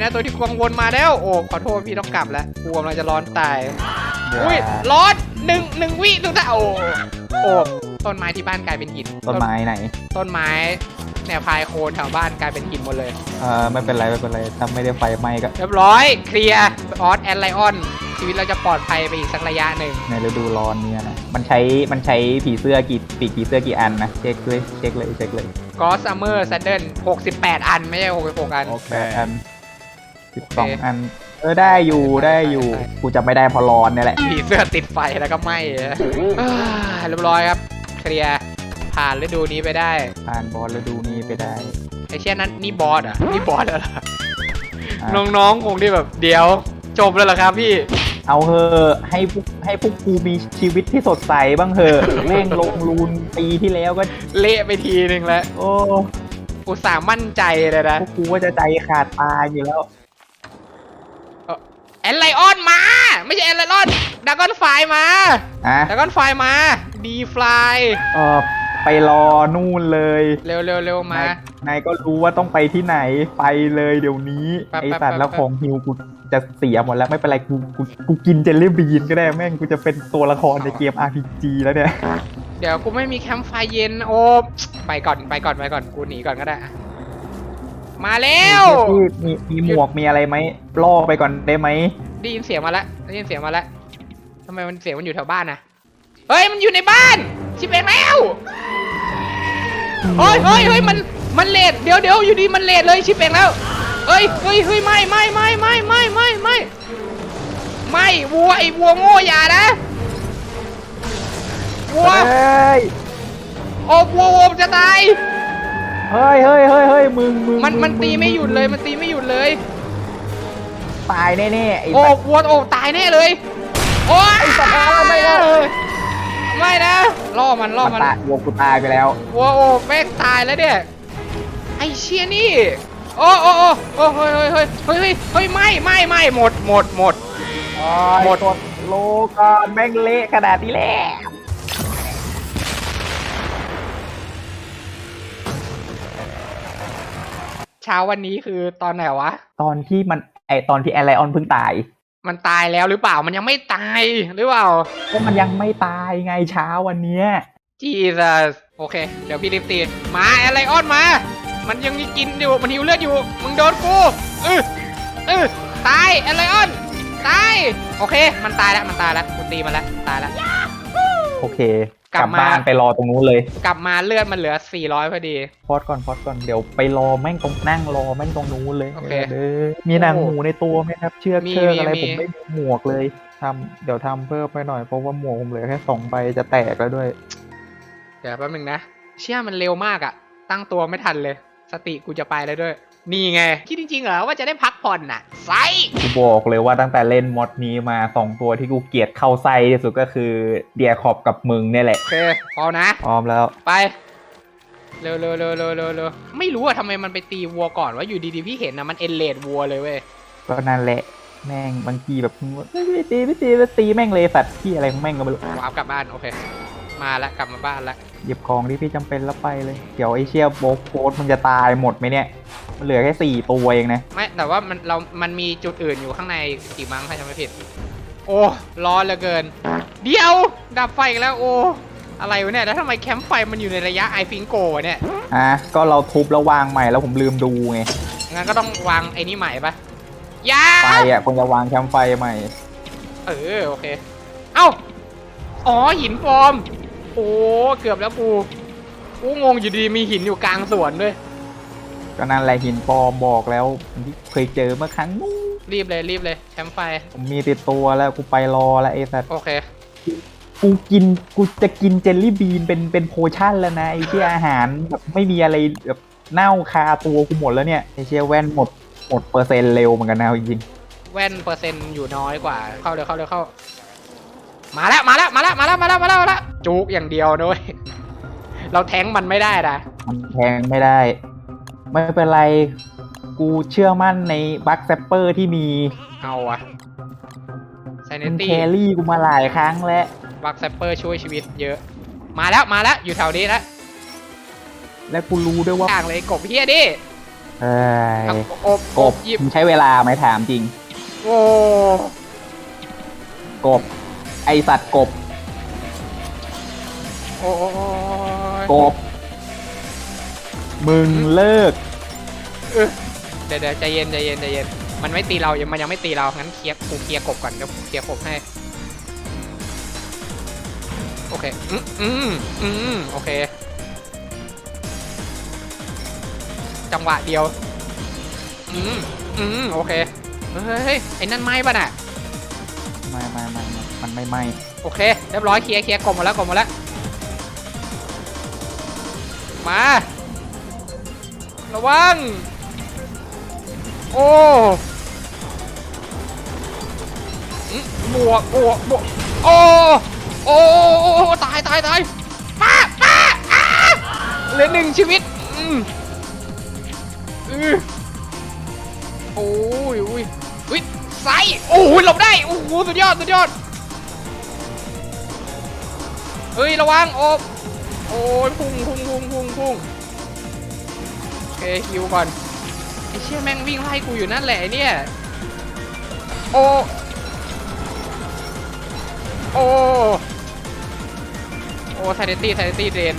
นะตัวที่ควงวนมาแล้ว โอ้ขอโทษพี่ต้องกลับแล้วกลัวมันจะร้อนตายอุ้ยร้อนหนึ่งหนึ่งวิหนึ่งท่าโอ้โอ้ต้นไม้ที่บ้านกลายเป็นหินต้นไม้ไหน ต้นไม้แนวพายโคนแถวบ้านกลายเป็นหินหมดเลยเออไม่เป็นไรไม่เป็นไรถ้าไม่ได้ไฟไหม้ก็เรียบร้อยเคลียร์ออสแอนไลออนชีวิตเราจะปลอดภัยไปอีกสักระยะหนึ่งในฤดูร้อนเนี่ยนะมันใช้มันใช้ผีเสื้อกี่ปีกผีเสื้อกี่อันนะเช็คด้วยเช็คเลยเช็คเลยกอสซัมเมอร์ซันเดิล68อันไม่ใช่66อันแปดอัน สิบสองโอเคอัน เออได้อยู่ได้อยู่ได้กูจะไม่ได้เพอร้อนเนี่ยแหละ ผีเสื้อติดไฟแล้วก็ไหม้อะอ่าเรียบร้อยครับ เคลียร์ผ่านฤดูนี้ไปได้ผ่านบอลฤดูนี้ไปได้ ไอ้เช่นนั้นนี่บอสเหรอะนี่บอสแล้วเหรออะน้องๆคงที่แบบเดี๋ยวจบแล้วเหรอครับพี่ เอาเถอะให้พวกให้พวกกูมีชีวิตที่สดใสบ้างเถอะแม่งลงรูนปีที่แล้วก็ เละไปทีนึงแล้วโอ้อุตส่าห์มั่นใจเลยนะ พวกกูว่าจะใจขาดตายอยู่แล้ว แอนไลออนมา ไม่ใช่แอนไลออนดากอนไฟมาอะดากอนไฟมาดีฟลายเออไปรอนู่นเลยเร็วเร็วเร็วมานายนายก็รู้ว่าต้องไปที่ไหนไปเลยเดี๋ยวนี้แป๊บไอแป๊บสัตว์แล้วแป๊บของฮิวกูจะเสียหมดแล้วไม่เป็นไรกูกูกูกินเจลลี่บีนก็ได้แม่งกูจะเป็นตัวละครในเกม RPG แล้วเนี่ย เดี๋ยวกูไม่มีแคมป์ไฟเย็นโอ้ไปก่อนไปก่อนไปก่อนกูหนีก่อนก็ได้อะ มาแล้วพี่มีมีหมวกมีอะไรไหมล่อไปก่อนได้ไหมได้ยินเสียงมาแล้วได้ยินเสียงมาแล้วทำไมมันเสียงมันอยู่แถวบ้านนะเฮ้ยมันอยู่ในบ้านชิบเองแล้วเฮ้ยเฮ้ยเฮ้ยมันมันเลดเดี๋ยวเดี๋ยวอยู่ดีมันเลดเลยชิบเองแล้วเฮ้ยเฮ้ยเฮ้ยไม่ไม่ไม่ไม่ไม่ไม่ไม่ไม่วัวไอ้วัวโง่อย่านะวัวเฮ้ยโอ้วัววัวมันจะตาย เฮ้ยเฮ้ยเฮ้ยเฮ้ยมึงมึงมันมันงตีไม่หยุดเลยมันตีไม่หยุดเลยตายแน่ๆไอ้โอ้สัตว์วัวโอ้ตายแน่เลยโอ้ยสัตว์เอาไม่ได้ไม่นะล่อมันล่อมันมันตายวัวกูตายไปแล้ววัวโอ้แม่งตายแล้วเนี่ยไอเชียนี่โอ้โอ้โอ้โอ้เฮ้ยเฮ้ยเฮ้ยเฮ้ยเฮ้ยเฮ้ยไม่ไม่ไม่หมดหมดหมดหมดหมดโลกอนแม่งเละขนาดนี้แล้ว ช้าวันนี้คือตอนไหนวะ ตอนที่มันไอตอนที่แอรไลออนเพิ่งตาย มันตายแล้วหรือเปล่ามันยังไม่ตายหรือเปล่าก็มันยังไม่ตายไงเช้าวันเนี้ยจีซัสโอเค เดี๋ยวพี่รีบตีมาอะไรออนมา มันยังมีกินอยู่มันหิวเลือดอยู่มึงโดนกูเออเออตายอะไรออนตายโอเค มันตายแล้วมันตายแล้วกูตีมันแล้วตายแล้ว โอเค กลับมาบ้านไปรอตรงนู้นเลยกลับมาเลือดมันเหลือ 400พอดี พอดก่อนพอดก่อนเดี๋ยวไปรอแม่งตรงนั่งรอแม่งตรงนู้นเลยโอเคเด้อมีหนังหมูในตัวไหมครับ เชือกมีเชือกมีอะไรมีผมไม่มีหมวกเลยทำเดี๋ยวทำเพิ่มไปหน่อยเพราะว่าหมวกผมเหลือแค่สองใบจะแตกแล้วด้วย เดี๋ยวแป๊บนึงนะ เชื่อมันเร็วมากอะตั้งตัวไม่ทันเลย สติกูจะไปแล้วด้วย นี่ไง คิดจริงๆเหรอว่าจะได้พักผ่อนน่ะไซกูบอกเลยว่าตั้งแต่เล่นมอดนี้มาสองตัวที่กูเกลียดเข้าไส้ที่สุดก็คือเดียขอบกับมึงเนี่ยแหละโอเคพอนะ พร้อมแล้วไป เร็วเร็วเร็วเร็วเร็วเร็วไม่รู้อะทำไมมันไปตีวัวก่อนว่าอยู่ดีๆพี่เห็นนะมันเอ็นเลดวัวเลยเว้ย ก็นั่นแหละแม่งบางทีแบบไม่ไม่ตีไม่ตีไม่ตีแม่งเลยสัตว์ที่อะไรของแม่งก็ไม่รู้ วาร์ปกลับบ้าน โอเค มาแล้วกลับมาบ้านแล้วหยิบของที่พี่จำเป็นแล้วไปเลย เดี๋ยวไอเชียโบกโคสมันจะตายหมดไหมเนี่ย มันเหลือแค่สี่ตัวเองนะ ไม่แต่ว่ามันเรา มันมีจุดอื่นอยู่ข้างในกี่มั้งถ้าจำไม่ผิด โอ้ร้อนเหลือเกิน เดี๋ยวดับไฟอีกแล้วโอ้อะไรวะเนี่ยแล้วทำไมแคมป์ไฟมันอยู่ในระยะไอฟิงโกะเนี่ยอะก็เราทุบแล้ววางใหม่แล้วผมลืมดูไง งั้นก็ต้องวางไอ้นี่ใหม่ปะอยาไฟอะคนจะวางแคมป์ไฟใหม่ เออโอเค เอ้า อ๋อหินปลอม โอ้เกือบแล้วกูกูงงอยู่ดีมีหินอยู่กลางสวนด้วย ก็นั่นแหละหินปลอมบอกแล้วที่เคยเจอเมื่อครั้งนู้นรีบเลยรีบเลยแคมป์ไฟผมมีติดตัวแล้วกูไปรอแล้วไอ้สัตว์โอเค กูกินกูจะกินเจลลี่บีนเป็นเป็นโพชั่นแล้วนะไอ้ที่อาหารแบบไม่มีอะไรแบบเน่าคาตัวกูหมดแล้วเนี่ยไอ้เชียแว่นหมดหมดเปอร์เซ็นต์เร็วเหมือนกันนะเอาจริงแว่นเปอร์เซ็นต์อยู่น้อยกว่า เข้าเร็วเข้าเร็วเข้า มาแล้วมาแล้วมาแล้วมาแล้วมาแล้วมาแล้วมาแล้วจุกอย่างเดียวด้วยเราแทงมันไม่ได้นะมันแพงไม่ได้ ไม่เป็นไร กูเชื่อมั่นในบัคแซปเปอร์ที่มีเอาอะไซเนมันตี้แครี่กูมาหลายครั้งแล้วบักแซปเปอร์ช่วยชีวิตเยอะ มาแล้วมาแล้วอยู่แถวนี้แล้วและกูรู้ด้วยว่าอย่างเลยกบเฮียดิเอ้ยเอาอบกอบบหยิบมึงใช้เวลาไหมถามจริง โอ้ กบไอสัตว์กบ โอ้โอ้โอ้กบ มึงเลิกเออเดี๋ยวเดี๋ยวใจเย็นใจเย็นใจเย็น มันไม่ตีเรายังมันยังไม่ตีเรา งั้นเคลียร์กูเคลียร์กบก่อนเดี๋ยวกูเคลียร์กบให้ โอเค อืมอืมอืมโอเค จังหวะเดียว อืมอืมโอเค เฮ้ยเฮ้ยไอ้นั่นไม้ป่ะน่ะ ไม่ไม่ไม่ไม่ มันไม่ไหมโอเค เรียบร้อยเคลียร์เคลียร์กลมหมดแล้วกลมหมดแล้ว มา ระวัง โอ้บวกบวกบวกโอ้โอ้ตายตายตายป้าปาอ้าเหลือหนึ่งชีวิตอืมอือโอ้ยอุ้ยอุ้ยไซโอ้ยหลบได้ โอ้โห สุดยอด สุดยอด เฮ้ยระวังโอบโอ้ยพุ่งพุ่งพุ่งพุ่งพุ่งโอเคฮิวก่อนไอเชี่ยแม่งวิ่งไล่กูอยู่นั่นแหละเนี่ยโอ้โอ้โอ้ไทเดตี้ไทเดตี้เดน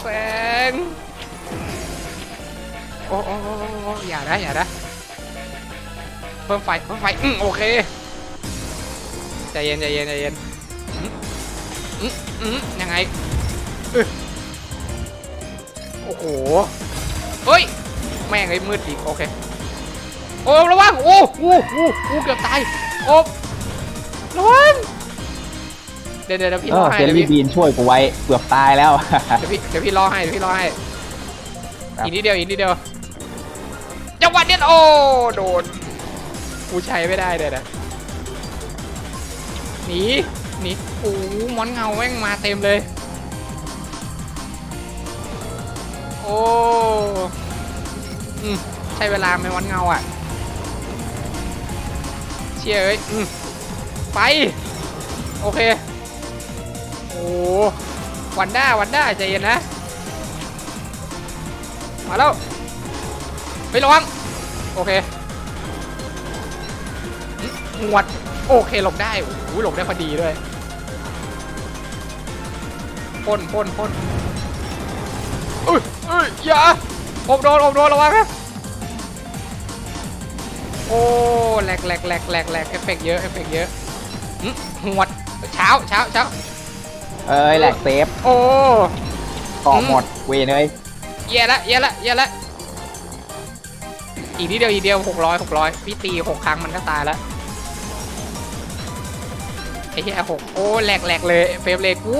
แสงโอ้โอ้โอ้โอ้โอ้อย่านะอย่านะเพิ่มไฟเพิ่มไฟอืมโอเค ใจเย็นใจเย็นใจเย็นอืมอืมอืมยังไงเอ้ยโอ้โหเฮ้ยแม่งไอ้มืดอีกโอเคโอ้ระวังโอ้โหโอ้โหเกือบตายโอ้ระวังเดี๋ยวเดี๋ยวเดี๋ยวพี่เอรออให้เจลเดี๋ยวลี่พี่บีนช่วยกูไว้เกือบตายแล้วเดี๋ยวพี่เดี๋ยวพี่รอให้เดี๋ยวพี่รอให้ครับอีกนิดเดียวอีกนิดเดียวจังหวะเนี้ยโอ้โดนกูใช้ไม่ได้เลยนะ หนีหนีโอ้มอนเงาแม่งมาเต็มเลย โอ้อืมใช้เวลาไหมมอนเงาอะ เชี่ยเอ้ยอืมไป โอเค โอ้วันด้าวันด้าใจเย็นนะ มาแล้วไประวัง โอเคหวด โอเคหลบได้โอ้โหหลบได้พอดีด้วยพ่นพ่นพ่นเอ้ยเอ้ยอย่าอบโดนอบโดนระวังนะโอ้แหลกแหลกแหลกแหลกแหลกเอฟเฟกต์เยอะเอฟเฟกต์เยอะหึหวดเช้าเช้าเช้าเอ้ยแหลกเซฟโอ้เกาะหมดเวยเลยเย่ละเย่ละเย่ละอีกนิดเดียวอีกเดียวหกร้อยหกร้อยพี่ตีหกครั้งมันก็ตายแล้ว ไอ้เหี้ยหกโอ้แหลกแหลกเลยเฟรมเลยกู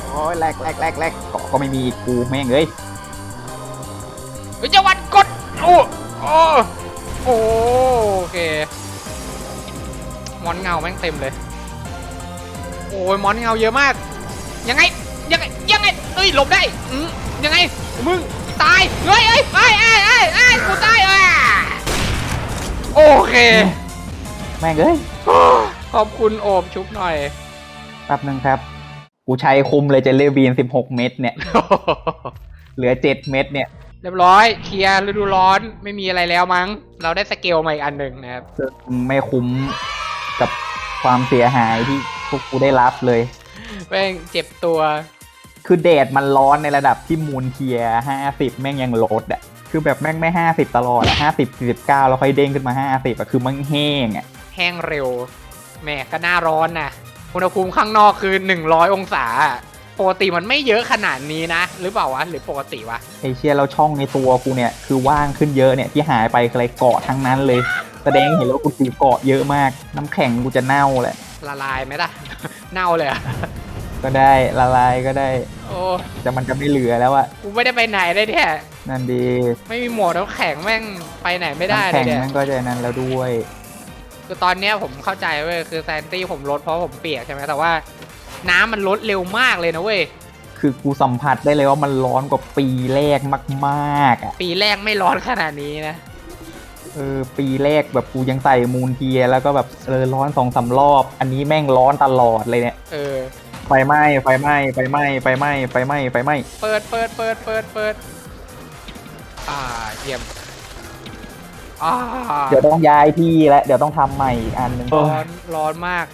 โอ้ยแหลกแหลกแหลกแหลกเกาะก็ไม่มีอีกกูแม่งเอ้ยเฮ้ยจะวันกดโอ้โอ้โอ้โอเคมอนเงาแม่งเต็มเลย โอ้ยมอนเงาเยอะมาก ยังไงยังไงยังไงเอ้ยหลบได้อืมยังไงมึงตายเฮ้ยเอ้ยไอ้ไอ้ไอ้ไอ้ยกูตายอะโอเค แม่งเอ้ย ขอบคุณโอบชุบหน่อย แป๊บนึงครับ กูใช้คุมเลยเจลลี่บีน16เม็ดเนี่ย เหลือ7เม็ดเนี่ย เรียบร้อย เคลียร์ฤดูร้อนไม่มีอะไรแล้วมั้ง เราได้สเกลมาอีกอันหนึ่งนะครับ ไม่คุ้มกับความเสียหายที่พวกกูได้รับเลยแม่งเจ็บตัว คือแดดมันร้อนในระดับที่มูลเทียห้าสิบแม่งยังลดอะ คือแบบแม่งไม่ห้าสิบตลอดอะห้าสิบสี่สิบเก้าแล้วค่อยเด้งขึ้นมาห้าสิบอะ คือมันแห้งอะ แห้งเร็ว แหม่ก็หน้าร้อนนะอุณหภูมิข้างนอกคือ 100 องศา ปกติมันไม่เยอะขนาดนี้นะ หรือเปล่าวะ หรือปกติวะ ไอเชียแล้วช่องในตัวกูเนี่ย คือว่างขึ้นเยอะเนี่ยที่หายไปคืออะไรเกาะทั้งนั้นเลย แสดงให้เห็นแล้วากูตีเกาะเยอะมาก น้ำแข็งกูจะเน่าแหละ ละลายไหมล่ะ เน่าเลยอะก็ได้ละลายก็ได้โอ้แต่มันจะไม่เหลือแล้วอะกูไม่ได้ไปไหนเลยเนี่ย นั่นดีไม่มีหมวกน้ำแข็งแม่งไปไหนไม่ได้น้ำเลแข็ยงเนี่ย มันก็จะนั้นแล้วด้วย คือตอนเนี้ยผมเข้าใจเว้ยคือแซนตี้ผมลดเพราะผมเปียกใช่ไหมแต่ว่า น้ำมันลดเร็วมากเลยนะเว้ย คือกูสัมผัสได้เลยว่ามันร้อนกว่าปีแรกมากๆอะ ปีแรกไม่ร้อนขนาดนี้นะ เออปีแรกแบบกูยังใส่มูลเทียร์แล้วก็แบบเออร้อนสองสามรอบ อันนี้แม่งร้อนตลอดเลยเนี่ยเออ ไฟไหม้ไฟไหม้ไฟไหม้ไฟไหม้ไฟไหม้ไฟไหม้เปิดเปิดเปิดเปิดเปิดอ่าเยี่ยม อ่าเดี๋ยวต้องย้ายที่และเดี๋ยวต้องทำใหม่อีกอันหนึ่งร้อนร้อนมาก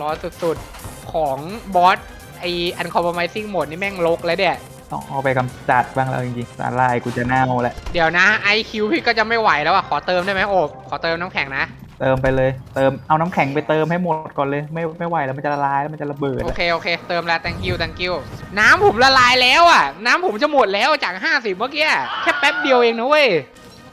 ร้อนสุดๆ ของบอสไออันคอม p r o m i s i n g โหมดนี่แม่งลกแล้วเนี่ยต้องเอาไปกำจัดบ้างแล้วจริงๆสาลายกูจะเน่าแล้วเดี๋ยวนะไอคิวพี่ก็จะไม่ไหวแล้วอะ ขอเติมได้ไหมโอบขอเติมน้ำแข็งนะ เติมไปเลย เติมเอาน้ำแข็งไปเติมให้หมดก่อนเลย ไม่ไม่ไหวแล้วมันจะละลายแล้วมันจะระเบิดโออะเค โอเค เติมแล้ว thank you thank you น้ำผมละลายแล้วอะ น้ำผมจะหมดแล้วจาก 50 เมื่อกี้แค่แป๊บเดียวเองนะเว้ย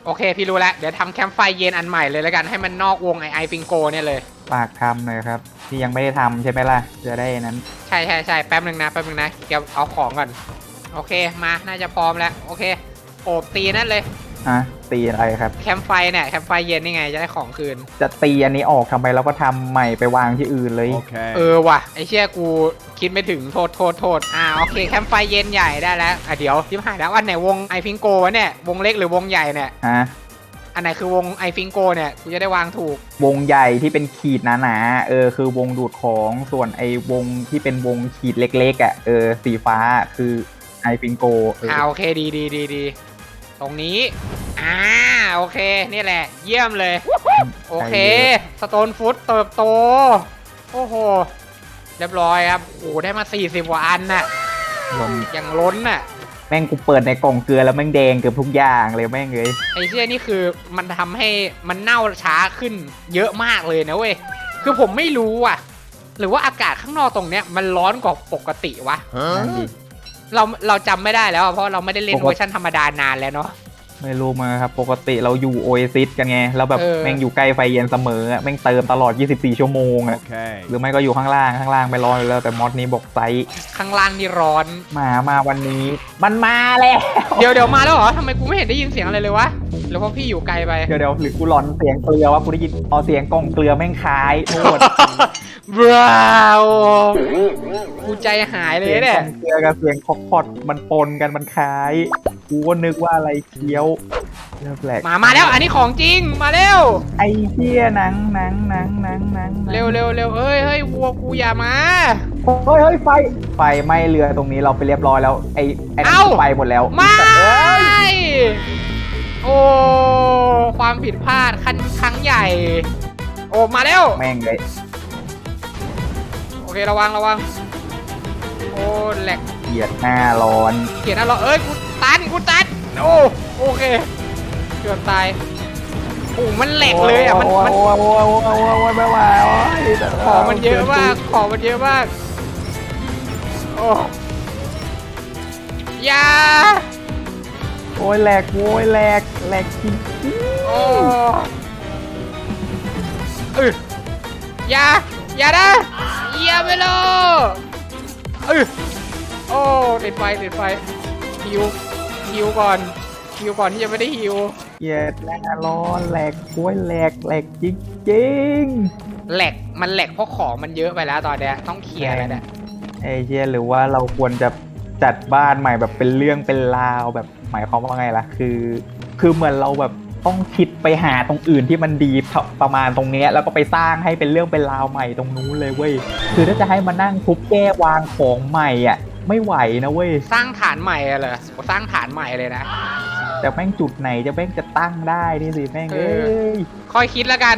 โอเค พี่รู้แล้ว เดี๋ยวทำแคมป์ไฟเย็นอันใหม่เลยแล้วกันให้มันนอกวงไอไอฟิงโกเนี่ยเลย ฝากทำหน่อยครับ ที่ยังไม่ได้ทำใช่ไหมล่ะจะได้นั้นใช่ใช่ใช่แป๊บหนึ่งนะ แป๊บหนึ่งนะ เดี๋ยวเอาของก่อน โอเค มา น่าจะพร้อมแล้ว โอเค โอบตีนั่นเลย อะ ตีอะไรครับ แคมป์ไฟเนี่ยแคมป์ไฟเย็นนี่ไงจะได้ของคืน จะตีอันนี้ออกทำไมเราก็ทำใหม่ไปวางที่อื่นเลย Okay. เออว่ะไอเชี่ยกูคิดไม่ถึงโทษโทษโทษอ่าโอเคแคมป์ไฟเย็นใหญ่ได้แล้วอะเดี๋ยวทิมหายแล้วอันไหนวงไอฟิงโกวะเนี่ยวงเล็กหรือวงใหญ่เนี่ยฮะ อันไหนคือวงไอฟิงโกเนี่ยกูจะได้วางถูก วงใหญ่ที่เป็นขีดหนาๆ เออ คือวงดูดของส่วนไอ้วงที่เป็นวงขีดเล็กๆอะ เออ สีฟ้าคือไอฟิงโกเอออ่าโอเคดีดีดีดี ตรงนี้ อ่า โอเค นี่แหละ เยี่ยมเลย โอเค สโตนฟุตเติบโต โอ้โห เรียบร้อยครับ โอ้โหได้มา 40กว่าอันน่ะลมอย่างล้นน่ะ แม่งกูเปิดในกล่องเกลือแล้วแม่งแดงเกือบทุกอย่างเลยแม่งเลย ไอ้เชี่ยนี่คือมันทำให้มันเน่าช้าขึ้นเยอะมากเลยนะเว้ย คือผมไม่รู้อะ หรือว่าอากาศข้างนอกตรงเนี้ยมันร้อนกว่าปกติวะนั่นดิ เราเราจำไม่ได้แล้วอะเพราะเราไม่ได้เล่นปกติเวอร์ชันธรรมดานานแล้วเนาะ ไม่รู้มาครับ ปกติเราอยู่โอเอซิสกันไง แล้วแบบเออ แม่งอยู่ใกล้ไฟเย็นเสมออะแม่งเติมตลอด 24 ชั่วโมงอะ Okay. หรือไม่ก็อยู่ข้างล่างข้างล่างไม่ร้อนอยู่แล้วแต่มอดนี้บอกไซส์ข้างล่างนี่ร้อนมามาวันนี้ มันมาแล้วเดี๋ยวเดี๋ยวมาแล้วเหรอทำไมกูไม่เห็นได้ยินเสียงอะไรเลยวะหรือว่าพี่อยู่ไกลไป เดี๋ยวเดี๋ยวหรือกูหลอนเสียงเกลือวะกูได้ยินเอาเสียงกล่องเกลือแม่งคล้ายโทษ บราวกูใจหายเลยเสียงกเนี่ยล่องเกลือกับเสียงคอกพอดมันปนกันมันคล้าย กูก็นึกว่าอะไรเคี้ยวเริ่มแปลกมา มาแล้วอันนี้ของจริงมาเร็ว ไอ้เหี้ยหนังหนังหนังหนังหนังหนังเร็วเร็วเร็วเฮ้ยเฮ้ยวัวกูอย่ามา เฮ้ยเฮ้ยไฟไฟไหม้เรือตรงนี้เราไปเรียบร้อยแล้ว ไอ้ไอ้นั่นเอ้า ไปหมดแล้วไม่ เอ้ยโอ้ ความผิดพลาดขั้นครั้งใหญ่ โอ้ มาแล้วแม่งเลยโอ เคระวังระวัง โอ้แหลกเหยียดหน้าร้อน เขียนอะไรเอ้ยกูตันกูตันโอ้โอเคเกือบตายโอ้มันแหลกเลยอะมันมัน โอ้ยโอ้ยโอ้ยโอ้ยโอ้ยโอ้ยไม่ไหวโอ้ยของมันเยอะมาก ของมันเยอะมาก โอ้อยา โอ้ยแหลกโอ้ยแหลกแหลกจริงโอ้เอออยาอยานะ อย่าไปเลยเออโอ้ติดไฟติดไฟฮิวฮิวก่อนฮิวก่อนที่จะไม่ได้ฮิวเหยียดหน้าร้อนแหลกโอ้ยแหลกแหลกจริงจริงแหลกมันแหลกเพราะของมันเยอะไปแล้วตอนเนี้ยต้องเคลียร์แล้วเนี่ยไอ้เชี่ยหรือว่าเราควรจะจัดบ้านใหม่แบบเป็นเรื่องเป็นราวแบบหมายความว่าไงล่ะคือ คือเหมือนเราแบบ ต้องคิดไปหาตรงอื่นที่มันดีเท่าประมาณตรงเนี้ยแล้วก็ไปสร้างให้เป็นเรื่องเป็นราวใหม่ตรงนู้นเลยเว้ยคือถ้าจะให้มานั่งทุบแก้วางของใหม่อะไม่ไหวนะเว้ยสร้างฐานใหม่อะเหรอโอ้สร้างฐานใหม่เลยนะแต่แม่งจุดไหนจะแม่งจะตั้งได้นี่สิแม่งเอเอ้อยค่อยคิดแล้วกัน